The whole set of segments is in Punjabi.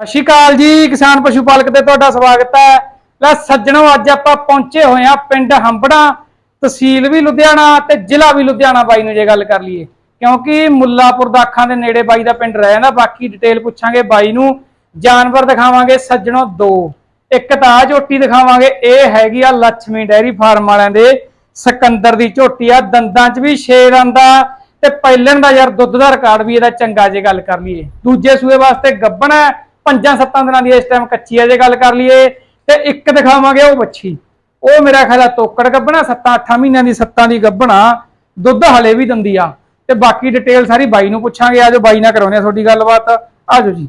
ਸਤਿ ਸ਼੍ਰੀ ਅਕਾਲ ਜੀ, ਕਿਸਾਨ ਪਸ਼ੂ ਪਾਲਕ ਤੇ ਤੁਹਾਡਾ ਸਵਾਗਤ ਹੈ। ਲੈ ਸੱਜਣੋ, ਅੱਜ ਆਪਾਂ ਪਹੁੰਚੇ ਹੋਏ ਆ ਪਿੰਡ ਹੰਬੜਾ, ਤਹਿਸੀਲ ਵੀ ਲੁਧਿਆਣਾ ਤੇ ਜ਼ਿਲ੍ਹਾ ਵੀ ਲੁਧਿਆਣਾ ਬਾਈ ਨੂੰ ਜੇ ਗੱਲ ਕਰ ਲਈਏ। ਕਿਉਂਕਿ ਮੁੱਲਾਪੁਰ ਦਾਖਾਂ ਦੇ ਨੇੜੇ ਬਾਈ ਦਾ ਪਿੰਡ ਰਹਿ ਜਾਂਦਾ, ਬਾਕੀ ਡਿਟੇਲ ਪੁੱਛਾਂਗੇ ਬਾਈ ਨੂੰ। ਜਾਨਵਰ ਦਿਖਾਵਾਂਗੇ ਸੱਜਣੋ ਦੋ। ਇੱਕ ਤਾਂ ਆਹ ਝੋਟੀ ਦਿਖਾਵਾਂਗੇ, ਇਹ ਹੈਗੀ ਆ ਲక్ష్ਮੀ ਡੈਰੀ ਫਾਰਮ ਵਾਲਿਆਂ ਦੇ। ਸਿਕੰਦਰ ਦੀ ਝੋਟੀ ਆ, ਦੰਦਾਂ 'ਚ ਵੀ ਛੇ ਦੰਦ ਤੇ ਪਹਿਲਣ ਦਾ ਯਾਰ ਦੁੱਧ ਦਾ ਰਿਕਾਰਡ ਵੀ ਇਹਦਾ ਚੰਗਾ ਜੇ ਗੱਲ ਕਰ ਲਈਏ। ਦੂਜੇ ਸੂਏ ਵਾਸਤੇ ਗੱਬਣ ਹੈ ਪੰਜਾਂ ਸੱਤਾਂ ਦਿਨਾਂ ਦੀ ਇਸ ਟਾਈਮ ਕੱਚੀ ਹੈ ਜੇ ਗੱਲ ਕਰ ਲਈਏ ਤੇ ਇੱਕ ਦਿਖਾਵਾਂਗੇ ਉਹ ਬੱਚੀ ਉਹ ਮੇਰਾ ਖਿਆਲ ਆ ਤੋਕੜ ਗੱਬਣਾ ਸੱਤਾਂ ਅੱਠਾਂ ਮਹੀਨਿਆਂ ਦੀ ਸੱਤਾਂ ਦੀ ਗੱਬਣਾ ਦੁੱਧ ਹਲੇ ਵੀ ਦਿੰਦੀ ਆ। ਤੇ ਬਾਕੀ ਡਿਟੇਲ ਸਾਰੀ ਬਾਈ ਨੂੰ ਪੁੱਛਾਂਗੇ ਆਜੋ ਬਾਈ ਨਾਲ ਕਰਾਉਣੇ ਆ ਤੁਹਾਡੀ ਗੱਲਬਾਤ। ਆਜੋ ਜੀ।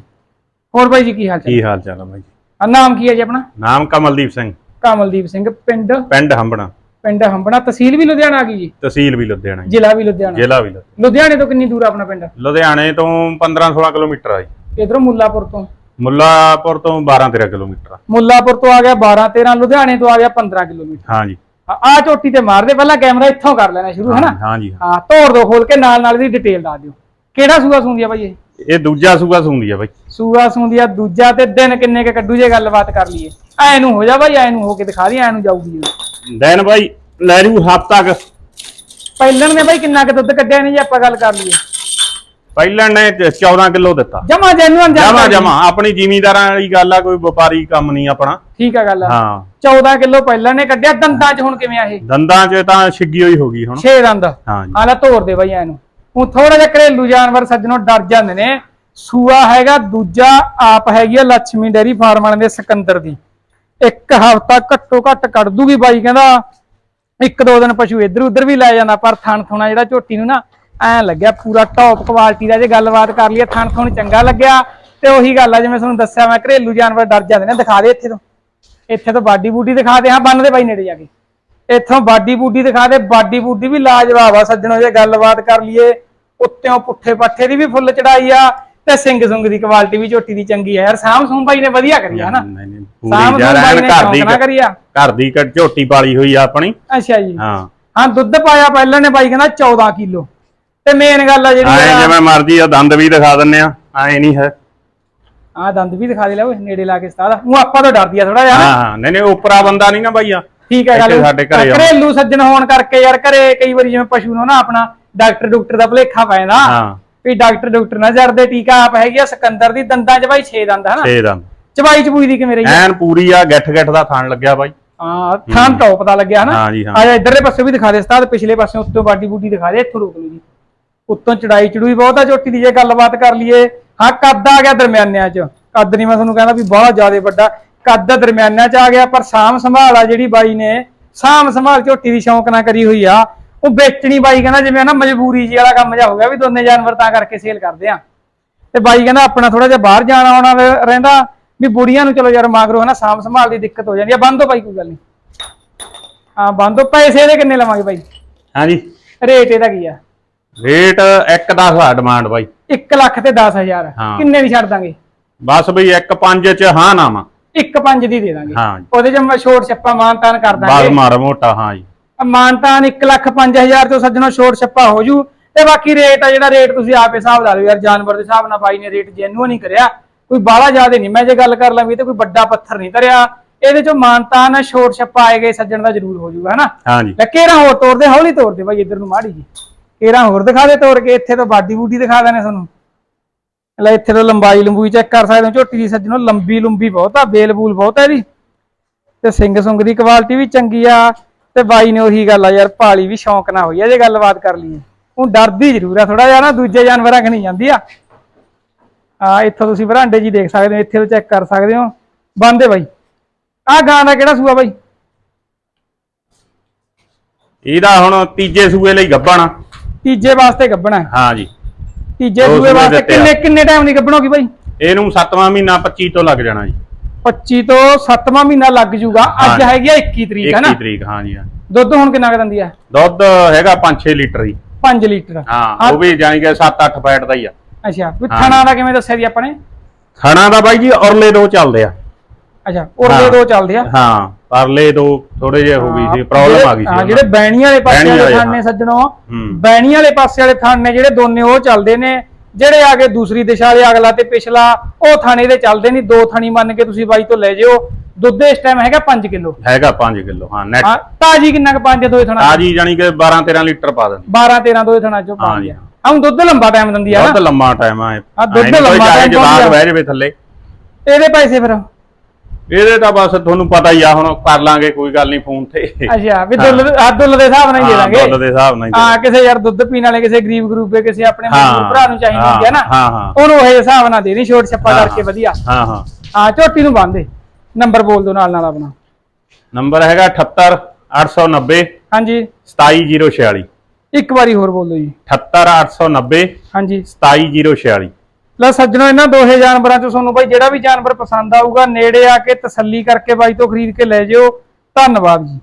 ਹੋਰ ਬਾਈ ਜੀ ਕੀ ਹਾਲ ਚਾਲ? ਕੀ ਹਾਲ ਚਾਲ ਆ ਬਾਈ ਜੀ? ਆ ਨਾਮ ਕੀ ਹੈ ਜੀ ਆਪਣਾ? ਨਾਮ ਕਮਲਦੀਪ ਸਿੰਘ। ਕਮਲਦੀਪ ਸਿੰਘ ਪਿੰਡ? ਪਿੰਡ ਹੰਬਣਾ। ਪਿੰਡ ਹੰਬਣਾ। ਤਹਿਸੀਲ ਵੀ ਲੁਧਿਆਣਾ ਆ ਗਈ ਜੀ? ਤਹਿਸੀਲ ਵੀ ਲੁਧਿਆਣਾ ਜ਼ਿਲ੍ਹਾ ਵੀ ਲੁਧਿਆਣਾ। ਜ਼ਿਲ੍ਹਾ ਵੀ ਲੁਧਿਆਣਾ। ਲੁਧਿਆਣੇ ਤੋਂ ਕਿੰਨੀ ਦੂਰ ਆ ਆਪਣਾ ਪਿੰਡ? ਲੁਧਿਆਣੇ ਤੋਂ 15-16 ਕਿਲੋਮੀਟਰ ਆ ਜੀ। ਇਧਰੋਂ ਮੁੱਲਾਪੁਰ ਤੋਂ। ਮੁੱਲਾਪੁਰ ਤੋਂ 12-13 ਕਿਲੋਮੀਟਰ ਆ। ਮੁੱਲਾਪੁਰ ਤੋਂ ਆ ਗਿਆ 12 13 ਲੁਧਿਆਣੇ ਤੋਂ ਆ ਗਿਆ 15 ਕਿਲੋਮੀਟਰ। ਹਾਂ ਜੀ। ਆ ਝੋਟੀ ਤੇ ਮਾਰਦੇ ਪਹਿਲਾਂ ਕੈਮਰਾ ਇੱਥੋਂ ਕਰ ਲੈਣਾ ਸ਼ੁਰੂ ਹੈ ਨਾ ਹਾਂ ਜੀ ਹਾਂ। ਤੋੜ ਦੋ ਖੋਲ ਕੇ ਨਾਲ ਨਾਲ ਦੀ ਡਿਟੇਲ ਦੱਸ ਦਿਓ। ਕਿਹੜਾ ਸੂਆ ਸੂੰਦੀ ਆ ਬਾਈ ਇਹ? ਇਹ ਦੂਜਾ ਸੂਆ ਸੁੰਦੀ ਆ ਬਾਈ। ਸੂਆ ਸੂੰਦੀ ਆ ਦੂਜਾ ਤੇ ਦਿਨ ਕਿੰਨੇ ਕੇ ਕੱਢੂ ਜੇ ਗੱਲਬਾਤ ਕਰ ਲਈਏ। ਐ ਨੂੰ ਹੋ ਜਾ ਬਾਈ ਐ ਨੂੰ ਹੋ ਕੇ ਦਿਖਾ ਦੀ ਐ ਨੂੰ ਜਾਊਗੀ। ਦਿਨ ਬਾਈ ਲੈ ਜੂ ਹਫਤਾ ਕ। ਪਹਿਲਣ ਨੇ ਬਾਈ ਕਿੰਨਾ ਕੁ ਦੁੱਧ ਕੱਢਿਆ ਨਹੀਂ ਜੇ ਆਪਾਂ ਗੱਲ ਕਰ ਲਈਏ। ਪਹਿਲਾਂ ਨੇ 14 ਕਿਲੋ ਦਿੱਤਾ। ਜਮਾ ਜੈਨੂਅਨ ਜਮਾ ਜਮਾ। ਆਪਣੀ ਜ਼ਿਮੀਂਦਾਰਾਂ ਵਾਲੀ ਗੱਲ ਆ ਕੋਈ ਵਪਾਰੀ ਕੰਮ ਨਹੀਂ ਆਪਣਾ। ਠੀਕ ਆ ਗੱਲ ਹਾਂ। 14 ਕਿਲੋ ਪਹਿਲਣ ਨੇ ਕੱਢਿਆ ਦੰਦਾਂ 'ਚ ਹੁਣ ਕਿਵੇਂ ਆ ਇਹ? ਦੰਦਾਂ 'ਚ ਤਾਂ ਛਿੱਗੀ ਹੋਈ ਹੋ ਗਈ ਹੁਣ। 6 ਦੰਦ। ਹਾਂ ਲੈ ਤੋੜ ਦੇ ਬਾਈ ਐਨੂੰ ਹੁਣ ਥੋੜਾ ਜਿਹਾ ਘਰੇਲੂ ਜਾਨਵਰ ਸੱਜਣੋਂ ਡਰ ਜਾਂਦੇ ਨੇ। ਸੂਆ ਹੈਗਾ ਦੂਜਾ ਆਪ ਹੈਗੀ ਆ ਲక్ష్ਮੀ ਡੇਰੀ ਫਾਰਮ ਵਾਲਿਆਂ ਦੇ ਸਿਕੰਦਰ ਦੀ। ਇੱਕ ਹਫ਼ਤਾ ਘੱਟੋ ਘੱਟ ਕੱਢ ਦੂਗੀ ਬਾਈ ਕਹਿੰਦਾ ਇੱਕ ਦੋ ਦਿਨ ਪਸ਼ੂ ਇੱਧਰ ਉੱਧਰ ਵੀ ਲੈ ਜਾਂਦਾ ਪਰ ਥਣ ਥੁਣਾ ਜਿਹੜਾ ਝੋਟੀ ਨੂੰ ਨਾ ਐ ਲੱਗਿਆ ਪੂਰਾ ਟੌਪ ਕੁਆਲਿਟੀ ਦਾ ਜੇ ਗੱਲਬਾਤ ਕਰ ਲਈਏ ਥਣ ਥੁਣ ਚੰਗਾ ਲੱਗਿਆ। ਤੇ ਉਹੀ ਗੱਲ ਆ ਜਿਵੇਂ ਤੁਹਾਨੂੰ ਦੱਸਿਆ ਮੈਂ ਘਰੇਲੂ ਜਾਨਵਰ ਡਰ ਜਾਂਦੇ ਨੇ ਦਿਖਾ ਦੇ ਇੱਥੇ ਤੋਂ। ਇੱਥੇ ਤੋਂ ਬਾਡੀ ਬੂਡੀ ਦਿਖਾ ਦੇ ਹਾਂ ਬੰਨ ਦੇ ਬਾਈ ਨੇੜੇ ਜਾ ਕੇ। ਇੱਥੋਂ ਬਾਡੀ ਬੂਡੀ ਦਿਖਾ ਦੇ ਬਾਡੀ ਬੂਡੀ ਵੀ ਲਾਜਵਾਬ ਆ ਸੱਜਣੋ ਜੇ ਗੱਲਬਾਤ ਕਰ ਲਈਏ ਉੱਤਿਓਂ ਪੁੱਠੇ ਪੱਠੇ ਦੀ ਵੀ ਫੁੱਲ ਚੜਾਈ ਆ ਤੇ ਸਿੰਘ ਸੁੰਗ ਦੀ ਕੁਆਲਿਟੀ ਵੀ ਝੋਟੀ ਦੀ ਚੰਗੀ ਆ। ਯਾਰ ਸਾਮ ਸੂਮ ਬਾਈ ਨੇ ਵਧੀਆ ਕਰੀ ਆ ਹਨਾ? ਨਹੀਂ ਨਹੀਂ ਸਾਮ ਪੂਰੀ ਸੂਮ ਯਾਰ ਬਾਈ ਨੇ ਘਰ ਦੀ ਨਾ ਕਰੀ ਆ। ਘਰ ਦੀ ਝੋਟੀ ਪਾਲੀ ਹੋਈ ਆ ਆਪਣੀ। ਅੱਛਾ ਜੀ। ਹਾਂ। ਹਾਂ ਦੁੱਧ ਪਾਇਆ ਪਹਿਲਾਂ ਨੇ ਬਾਈ ਕਹਿੰਦਾ 14 ਕਿਲੋ। ਤੇ ਮੇਨ ਗੱਲ ਆ ਜਿਹੜੀ ਐ ਆ ਜਿਵੇਂ ਮਰਜ਼ੀ ਆ ਦੰਦ ਵੀ ਦਿਖਾ ਦਿੰਨੇ ਆ ਐ ਨਹੀਂ ਹੈ। ਆਹ ਦੰਦ ਵੀ ਦਿਖਾ ਦੇ ਲੈ ਓਏ ਨੇੜੇ ਲਾ ਕੇ ਸਤਾਦਾ ਉਹ ਆਪਾਂ ਤੋਂ ਡਰਦੀ ਆ ਥੋੜਾ ਜਿਹਾ ਹਾਂ ਹਾਂ ਨਹੀਂ ਨਹੀਂ ਉਪਰਾ ਬੰਦਾ ਨਹੀਂ ਨਾ ਬਾਈਆ ਠੀਕ ਹੈ ਗੱਲ। ਸਾਡੇ ਘਰੇ ਆਉਣਾ। ਘਰੇਲੂ ਸੱਜਣ ਹੋਣ ਕਰਕੇ ਯਾਰ ਘਰੇ ਕਈ ਵਾਰੀ ਜਿਵੇਂ ਪਸ਼ੂ ਨੂੰ ਨਾ ਆਪਣਾ ਡਾਕਟਰ ਡਾਕਟਰ ਦਾ ਭਲੇਖਾ ਪੈ ਜਾਂਦਾ। ਹਾਂ। ਵੀ ਡਾਕਟਰ ਡਾਕਟਰ ਨਾ ਜਰਦੇ ਟੀਕਾ ਆਪ ਹੈਗੀ ਆ ਸਿਕੰਦਰ ਦੀ ਦੰਦਾਂ 'ਚ ਬਾਈ 6 ਦੰਦ ਹਨਾ? 6 ਦੰਦ। ਚਬਾਈ ਚਬੂਈ ਦੀ ਕਿਵੇਂ ਰਹੀ ਆ? ਐਨ ਪੂਰੀ ਆ ਗੱਠ ਗੱਠ ਦਾ ਥਣ ਲੱਗਿਆ ਬਾਈ। ਹਾਂ ਥਾਂ ਟੌਪ ਦਾ ਲੱਗਿਆ ਹਨਾ? ਹਾਂ ਜੀ, ਹਾਂ। ਆ ਜਾ ਇਧਰਲੇ ਪਾਸੇ ਵੀ ਦਿਖਾ ਦੇ ਸਤਾਦ ਪਿਛਲੇ ਪਾਸੇ ਉੱਤੋਂ ਬਾਡੀ ਬੂਡੀ ਦਿਖਾ ਦੇ ਇੱਥੋਂ ਰੋਕ ਲਓ ਜੀ। ਉੱਤੋਂ ਚੜਾਈ ਚੜੂਈ ਬਹੁਤ ਆ ਝੋਟੀ ਦੀ ਜੇ ਗੱਲਬਾਤ ਕਰ ਲਈਏ। ਹਾਂ ਕੱਦ ਆ ਗਿਆ ਦਰਮਿਆਨਿਆਂ 'ਚ। ਕੱਦ ਨਹੀਂ ਮੈਂ ਤੁਹਾਨੂੰ ਕਹਿੰਦਾ ਵੀ ਬਹੁਤ ਜ਼ਿਆਦਾ ਵੱਡਾ। ਕੱਦ ਦਾ ਦਰਮਿਆਨਿਆਂ 'ਚ ਆ ਗਿਆ ਪਰ ਸਾਮ ਸੰਭਾਲ ਆ ਜਿਹੜੀ ਬਾਈ ਨੇ ਸਾਮ ਸੰਭਾਲ ਝੋਟੀ ਦੀ ਸ਼ੌਂਕ ਨਾ ਕਰੀ ਹੋਈ ਆ। ਉਹ ਵੇਚਣੀ ਬਾਈ ਕਹਿੰਦਾ ਜਿਵੇਂ ਨਾ ਮਜਬੂਰੀ ਜੀ ਵਾਲਾ ਕੰਮ ਜਾ ਹੋ ਗਿਆ ਵੀ ਦੋਨੇ ਜਾਨਵਰ ਤਾਂ ਕਰਕੇ ਸੇਲ ਕਰਦੇ ਆ। ਤੇ ਬਾਈ ਕਹਿੰਦਾ ਆਪਣਾ ਥੋੜਾ ਜਿਹਾ ਬਾਹਰ ਜਾਣਾ ਆਉਣਾ ਰਹਿੰਦਾ ਵੀ ਬੁੜੀਆਂ ਨੂੰ ਚਲੋ ਯਾਰ ਮਾਗਰੋ ਹਨਾ ਸਾਂਭ ਸੰਭਾਲ ਦੀ ਦਿੱਕਤ ਹੋ ਜਾਂਦੀ ਆ। ਬੰਦ ਬਾਈ ਕੋਈ ਗੱਲ ਨਹੀਂ। ਹਾਂ ਬੰਦ ਪੈਸੇ ਇਹਦੇ ਕਿੰਨੇ ਲਵਾਂਗੇ ਬਾਈ? ਹਾਂਜੀ। ਰੇਟ ਇਹਦਾ ਕੀ ਆ? ਰੇਟ 1 10 ਆ ਡਿਮਾਂਡ ਬਾਈ। 1 ਲੱਖ ਤੇ 10000 ਹਾਂ। ਕਿੰਨੇ ਦੀ ਛੱਡ ਦਾਂਗੇ? ਬਸ ਬਈ 1 5 ਚ ਹਾਂ ਨਾ ਵਾ। 1 5 ਦੀ ਦੇ ਦਾਂਗੇ। ਹਾਂ ਜੀ। ਉਹਦੇ ਚ ਮੈਂ ਛੋਟ ਛੱਪਾ ਮਾਨਤਾਨ ਕਰ ਬਸ ਦਾਂਗੇ ਮਾਰਾ ਮੋਟਾ ਹਾਂ ਜੀ। ਮਾਨਤਾਨ 1 ਲੱਖ 5000 ਤੋਂ ਸੱਜਣੋ ਛੋਟ ਛੱਪਾ ਹੋ ਜੂ। ਤੇ ਬਾਕੀ ਰੇਟ ਆ ਜਿਹੜਾ ਰੇਟ ਤੁਸੀਂ ਆਪੇ ਹਿਸਾਬ ਲਾ ਲਓ ਯਾਰ ਜਾਨਵਰ ਦੇ ਹਿਸਾਬ ਨਾਲ ਬਾਈ ਨੇ ਰੇਟ ਜੈਨੂਅਨ ਨਹੀਂ ਕਰਿਆ। ਕੋਈ ਬਾਹਲਾ ਜ਼ਿਆਦਾ ਨਹੀਂ। ਮੈਂ ਜੇ ਗੱਲ ਕਰ ਲਾਂ ਵੀ ਤੇ ਕੋਈ ਵੱਡਾ ਪੱਥਰ ਨਹੀਂ ਧਰਿਆ। ਇਹਦੇ ਚੋਂ ਮਾਨਤਾਨ ਛੋਟ ਛੱਪਾ ਆਏਗੇ ਸੱਜਣ ਦਾ ਜ਼ਰੂਰ ਹੋ ਜੂਗਾ ਹਨਾ? ਹਾਂ ਜੀ। ਲੈ ਕੇਰਾ ਹੋਰ ਤੋੜਦੇ ਹੌਲੀ ਤੋੜਦੇ ਬਾਈ ਇੱਧਰ ਨੂੰ ਮਾੜੀ ਜੀ। ਕੇਰਾ ਹੋਰ ਦਿਖਾ ਦੇ ਤੋੜ ਕੇ, ਇੱਥੇ ਤੋਂ ਬਾਡੀ ਬੂਡੀ ਦਿਖਾ ਦੇਣੇ ਤੁਹਾਨੂੰ। ਲੈ ਇੱਥੇ ਤੋਂ ਲੰਬਾਈ ਲੰਬੂਈ ਚੈੱਕ ਕਰ ਸਕਦੇ ਹੋ, ਝੋਟੀ ਦੀ ਸੱਜਣੋ, ਲੰਬੀ ਲੰਬੀ ਬਹੁਤ ਆ, ਬੇਲ ਬੂਲ ਬਹੁਤ ਆ ਇਹਦੀ। ਤੇ ਸਿੰਘ ਸੁੰਗ ਦੀ ਕੁਆਲਿਟੀ ਵੀ ਚੰਗੀ ਆ, ਤੇ ਬਾਈ ਨੇ ਉਹੀ ਗੱਲ ਆ ਯਾਰ ਭਾਲੀ ਵੀ ਸ਼ੌਂਕ ਨਾ ਹੋਈ ਆ, ਜੇ ਗੱਲਬਾਤ ਕਰ ਲਈਏ। ਉਹ ਡਰਦੀ ਜ਼ਰੂਰ ਆ ਥੋੜਾ ਜਿਹਾ ਨਾ, ਦੂਜੇ ਜਾਨਵਰਾਂ ਖਣੀ ਜਾਂਦੀ ਆ। ਆ, ਇੱਥੋਂ ਤੁਸੀਂ ਵਰਾਂਡੇ ਜੀ ਦੇਖ ਸਕਦੇ ਹੋ, ਇੱਥੇ ਤੋਂ ਚੈੱਕ ਕਰ ਸਕਦੇ ਹੋ। ਬੰਦੇ ਬਾਈ। ਆ ਗਾਂ ਦਾ ਕਿਹੜਾ ਸੂਆ ਬਾਈ? ਇਹਦਾ ਹੁਣ ਤੀਜੇ ਸੂਏ ਲਈ ਗੱਭਣਾ ਤੀਜੇ ਵਾਸਤੇ ਗੱਬਣਾ ਹੈ। ਜੀ। ਤੀਜੇ ਦੋ ਸੂਏ ਸੂਏ ਵਾਸਤੇ। ਕਿੰਨੇ ਕਿੰਨੇ ਟਾਈਮ ਦੀ ਗੱਭਣ ਹੋਗੀ ਬਾਈ? ਇਹਨੂੰ 7ਵਾਂ ਮਹੀਨਾ 25 ਤੋਂ ਲੱਗ ਜਾਣਾ ਜੀ। 25 ਤੋਂ 7ਵਾਂ ਮਹੀਨਾ ਲੱਗ ਜੂਗਾ ਅੱਜ। ਹੈਗੀ ਆ 21 ਤਰੀਕ ਹੈ ਨਾ? 21 ਤਰੀਕ ਹਾਂ ਜੀ ਹਾਂ। ਦੁੱਧ ਹੁਣ ਕਿੰਨਾ ਕੁ ਦਿੰਦੀ ਆ? ਦੁੱਧ ਹੈਗਾ 5-6 ਲੀਟਰ ਜੀ। 5 ਲੀਟਰ। ਹਾਂ ਉਹ ਵੀ ਜਾਨੀ ਕਿ 7-8 ਫੈਟ ਦਾ ਹੀ ਆ। ਅੱਛਾ ਵੀ। ਥਣਾ ਦਾ ਕਿਵੇਂ ਦੱਸਿਆ ਜੀ ਆਪਾਂ ਨੇ? ਥਣਾ ਦਾ ਬਾਈ ਜੀ ਔਰਲੇ ਦੋ ਚੱਲਦੇ ਆ। ਅੱਛਾ ਉਰਲੇ ਹਾਂ। ਦੋ ਚੱਲਦੇ ਆ ਹਾਂ ਪਰਲੇ ਦੋ ਥੋੜੇ ਜਿਹੇ ਹੋ ਗਈ ਸੀ ਪ੍ਰੋਬਲਮ ਆ ਗਈ ਸੀ ਹਾਂ ਜਿਹੜੇ। ਬੈਣੀ ਵਾਲੇ ਪਾਸੇ ਬੈਣੀ ਵਾਲੇ ਵਾਲੇ, ਥਣ ਹਾਂ। ਸੱਜਣੋ ਹੂੰ। ਬੈਣੀ ਵਾਲੇ ਪਾਸੇ ਵਾਲੇ ਥਣ ਜਿਹੜੇ ਦੋਨੇ ਉਹ ਚੱਲਦੇ ਨੇ ਜਿਹੜੇ ਆ ਗਏ ਦੂਸਰੀ ਦਿਸ਼ਾ ਵਾਲੇ ਅਗਲਾ ਤੇ ਪਿਛਲਾ ਉਹ ਥਾਣੇ ਦੇ ਚੱਲਦੇ ਨਹੀਂ ਦੋ ਥਾਣੀ ਮੰਨ ਕੇ ਤੁਸੀਂ ਬਾਈ ਤੋਂ ਲੈ ਜਿਓ ਦੁੱਧ ਇਸ ਟਾਈਮ ਹੈਗਾ 5 ਕਿਲੋ ਹੈਗਾ 5 ਕਿਲੋ ਹਾਂ ਨੈਟ ਹਾਂ ਤਾਜੀ ਕਿੰਨਾ ਕੁ ਪੰਜ ਦੋਏ ਥਣਾ ਤਾਜੀ ਜਾਨੀ ਕਿ 12 13 ਲੀਟਰ ਪਾ ਦਿੰਦੀ 12 13 ਦੋਏ ਥਣਾ ਚੋਂ ਹਾਂ ਜੀ। ਆ ਹੁਣ ਦੁੱਧ ਲੰਬਾ ਟਾਈਮ ਦਿੰਦੀ ਆ ਦੁੱਧ ਨਾ ਲੰਮਾ ਟਾਈਮ ਆ ਹਾਂ, ਦੁੱਧ ਲੰਮਾ time ਪਾਉਂਦੀ ਆ। ਬਹਿ ਜਾਵੇ ਥੱਲੇ ਇਹਦੇ ਪੈਸੇ ਫਿਰ ਇਹਦੇ ਤਾਂ ਬਸ ਤੁਹਾਨੂੰ ਪਤਾ ਹੀ ਆ ਹੁਣ ਕਰ ਲਾਂਗੇ ਕੋਈ ਗੱਲ ਨਹੀਂ ਫੋਨ ਤੇ। ਅੱਛਾ ਵੀ ਦੁੱਲ ਆ ਦੁੱਲ ਦੇ ਹਿਸਾਬ ਨਾਲ ਹੀ ਦੇ ਹਾਂ, ਦਾਂਗੇ। ਦੁੱਧ ਦੇ ਹਿਸਾਬ ਨਾਲ ਹੀ ਹਾਂ ਕਿਸੇ ਯਾਰ ਦੁੱਧ ਪੀਣ ਵਾਲੇ ਕਿਸੇ ਗਰੀਬ ਗਰੂਪ ਦੇ ਕਿਸੇ ਆਪਣੇ ਹਾਂ, ਮਜ਼ਦੂਰ ਭਰਾ ਨੂੰ ਚਾਹੀਦੀ ਹੁੰਦੀ ਹੈ ਨਾ। ਹਾਂ, ਹਾਂ। ਉਹਨੂੰ ਇਹ ਹਿਸਾਬ ਨਾਲ ਦੇਣੀ ਛੋਟ ਛੱਪਾ ਹਾਂ, ਕਰਕੇ ਵਧੀਆ। ਹਾਂ ਹਾਂ। ਹਾਂ ਝੋਟੀ ਨੂੰ ਬੰਦੇ ਨੰਬਰ ਬੋਲ ਦਿਓ ਨਾਲ ਨਾਲ ਆਪਣਾ। ਨੰਬਰ ਹੈਗਾ 78 890 ਹਾਂਜੀ। 27046 ਇੱਕ ਵਾਰੀ ਹੋਰ ਬੋਲ ਜੀ। 78 890 ਹਾਂਜੀ। 27046 ਲੈ ਸੱਜਣੋ, ਇਹਨਾਂ ਦੋਹੇ ਜਾਨਵਰਾਂ ਚੋਂ ਤੁਹਾਨੂੰ ਬਾਈ ਜਿਹੜਾ ਵੀ ਜਾਨਵਰ ਪਸੰਦ ਆਊਗਾ, ਨੇੜੇ ਆ ਕੇ ਤਸੱਲੀ ਕਰਕੇ ਬਾਈ ਤੋਂ ਖਰੀਦ ਕੇ ਲੈ ਜਿਓ। ਧੰਨਵਾਦ ਜੀ।